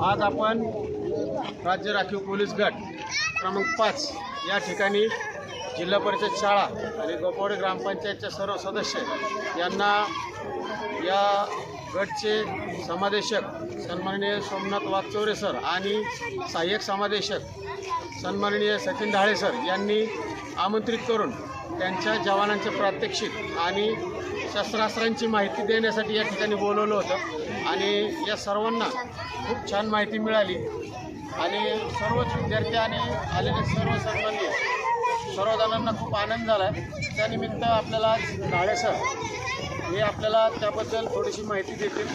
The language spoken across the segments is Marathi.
आज आपण राज्य राखीव पोलीस गट क्रमांक पाच या ठिकाणी जिल्हा परिषद शाळा आणि गोपवडे ग्रामपंचायतच्या सर्व सदस्य यांना या गटचे समादेशक सन्माननीय सोमनाथ वागचौरे सर आणि सहाय्यक समादेशक सन्माननीय सचिन ढाळे सर यांनी आमंत्रित करून त्यांच्या जवानांचे प्रात्यक्षिक आणि शस्त्रास्त्रांची माहिती देण्यासाठी या ठिकाणी बोलवलं होतं. आणि या सर्वांना खूप छान माहिती मिळाली. आणि सर्वच विद्यार्थी आणि आलेले सर्व सन्माननीय सर्वजणांना खूप आनंद झाला आहे त्यानिमित्त आपल्याला आज गाळेसर हे आपल्याला त्याबद्दल थोडीशी माहिती देतील.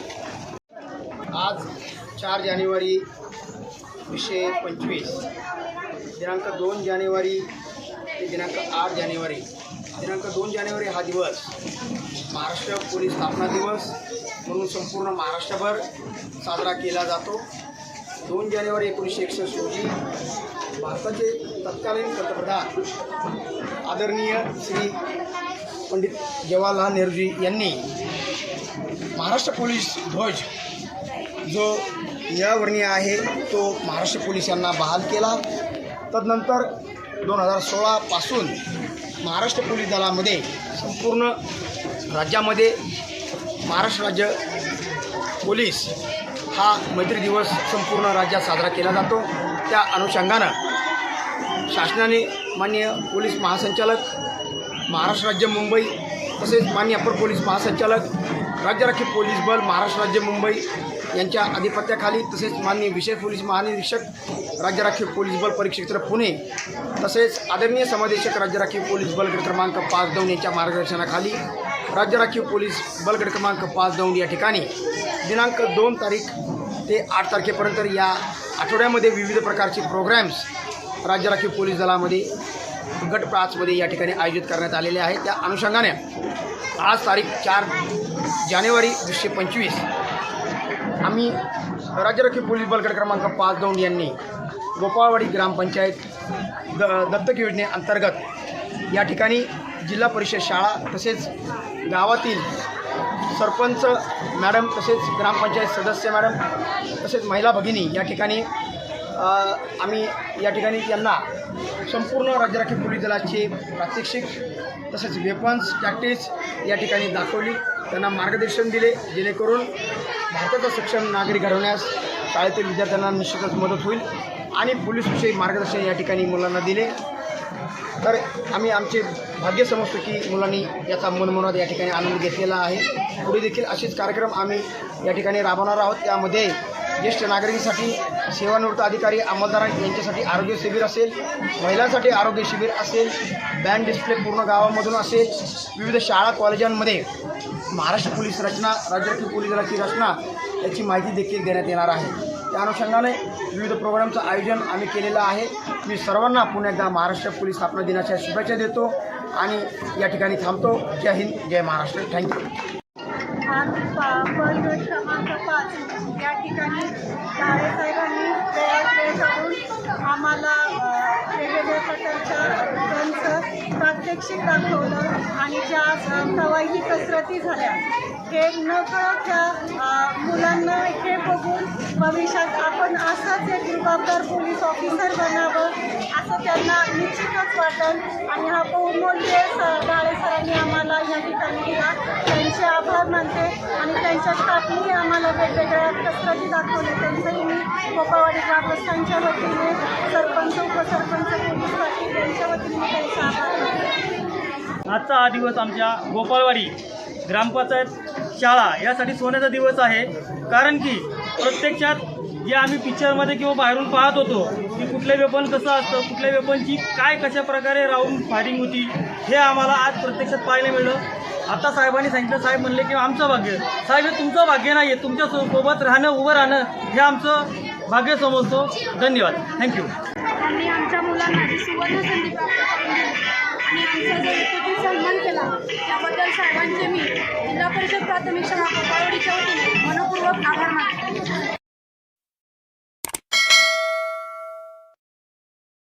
आज चार जानेवारी वीसशे पंचवीस. दिनांक दोन जानेवारी ते दिनांक आठ जानेवारी. दिनांक दोन जानेवारी हा दिवस. महाराष्ट्र पोलीस स्थापना दिवस म्हणून संपूर्ण महाराष्ट्रभर साजरा केला जातो. दोन जानेवारी एकोणीसशे एकसष्ट रोजी भारताचे तत्कालीन पंतप्रधान आदरणीय श्री पंडित जवाहरलाल नेहरूजी यांनी महाराष्ट्र पोलीस ध्वज जो निळावर्णीय आहे तो महाराष्ट्र पोलीस यांना बहाल केला. तदनंतर दोन हजार सोळापासून महाराष्ट्र पोलीस दलामध्ये संपूर्ण राज्यामध्ये महाराष्ट्र राज्य पोलीस हा मैत्री दिवस संपूर्ण राज्यात साजरा केला जातो. त्या अनुषंगानं शासनाने माननीय पोलीस महासंचालक महाराष्ट्र राज्य मुंबई तसेच मान्य अपर पोलीस महासंचालक राज्य राखीव पोलीस बल महाराष्ट्र राज्य मुंबई यांच्या अधिपत्याखाली तसेच माननीय विशेष पोलीस महानिरीक्षक राज्य राखीव पोलीस बल परीक्षेत्र पुणे तसेच आदरणीय समादेशक राज्य राखीव पोलीस बलगड क्रमांक पाच दोन यांच्या मार्गदर्शनाखाली राज्य राखीव पोलीस बलगड क्रमांक पाच दोन या ठिकाणी दिनांक दोन तारीख ते आठ तारखेपर्यंत या आठवड्यामध्ये विविध प्रकारचे प्रोग्रॅम्स राज्य राखीव पोलीस दलामध्ये गट पाचमध्ये या ठिकाणी आयोजित करण्यात आलेले आहे त्या अनुषंगाने आज तारीख चार जानेवारी वीसशे पंचवीस आम्ही राज्य पोलीस बलगड क्रमांक पाच दोन यांनी गोपाळवाडी ग्रामपंचायत द दत्तक योजनेअंतर्गत या ठिकाणी जिल्हा परिषद शाळा तसेच गावातील सरपंच मॅडम तसेच ग्रामपंचायत सदस्य मॅडम तसेच महिला भगिनी या ठिकाणी आम्ही या ठिकाणी त्यांना संपूर्ण राज्य राखीव पोलीस दलाचे प्रात्यक्षिक तसेच वेपन्स टॅक्टिक्स या ठिकाणी दाखवली. त्यांना मार्गदर्शन दिले जेणेकरून भारताचा सक्षम नागरिक घडवण्यास शाळेतील विद्यार्थ्यांना निश्चितच मदत होईल आणि पोलीसविषयी मार्गदर्शन या ठिकाणी मुलांना दिले. तर आम्ही आमचे भाग्य समजतो की मुलांनी याचा मनमनात या ठिकाणी आनंद घेतलेला आहे. पुढे देखील असेच कार्यक्रम आम्ही या ठिकाणी राबवणार आहोत. त्यामध्ये ज्येष्ठ नागरिकांसाठी सेवानिवृत्त अधिकारी अंमलदार यांच्यासाठी आरोग्य शिबिर असेल महिलांसाठी आरोग्य शिबिर असेल बँड डिस्प्ले पूर्ण गावामधून असेल विविध शाळा कॉलेजांमध्ये महाराष्ट्र पोलीस रचना राज्यातील पोलीस दलाची रचना याची माहिती देखील देण्यात येणार आहे. त्या अनुषंगाने विविध प्रोग्रामचं आयोजन आम्ही केलेलं आहे. मी सर्वांना पुन्हा एकदा महाराष्ट्र पोलीस स्थापना दिनाच्या शुभेच्छा देतो आणि या ठिकाणी थांबतो. जय हिंद जय महाराष्ट्र. Thank you. आम्हाला वेगवेगळ्या प्रकारच्या त्यांचं प्रात्यक्षिक दाखवलं आणि ज्या अ, कसरती झाल्या हे न कळत त्या मुलांना हे बघून भविष्यात आपण असंच एक जबाबदार पोलीस ऑफिसर बनावं असं त्यांना निश्चितच वाटेल. आणि हा बहुमूल्य स- डाळे सरांनी आम्हाला या ठिकाणी दिला. त्यांचे आभार मानते. त्यांच्या स्टाफनी आम्हाला वेगवेगळ्या कसरती दाखवल्या त्यांचंही मी गोपावाडी ग्रामस्थांच्या वतीने सरपंच उपसरपंच पोलीस पाटील यांच्या वतीने त्यांचा आभार मानते. आजचा हा दिवस आमच्या गोपाळवाडी ग्रामपंचायत शाळा यासाठी सोन्याचा दिवस आहे. कारण की प्रत्यक्षात जे आम्ही पिक्चरमध्ये किंवा बाहेरून पाहत होतो की कुठले वेपन कसं असतं कुठल्या वेपनची काय कशा प्रकारे राहून फायरिंग होती हे आम्हाला आज प्रत्यक्षात पाहायला मिळलं. आता साहेबांनी सांगितलं साहेब म्हणले की आमचं भाग्य. साहेब हे तुमचं भाग्य नाही आहे तुमच्यासोबत राहणं उभं राहणं हे आमचं भाग्य समजतो. धन्यवाद. थँक्यू आम्ही आमच्या मुलांना जी सुवर्ण संधी प्राप्त करून दिली आणि आमचा जो यशस्वी सन्मान केला त्याबद्दल साहेबांचे मी जिल्हा परिषद प्राथमिक शाळा गोपाळवाडीच्या वतीने मनपूर्वक आभार मानतो.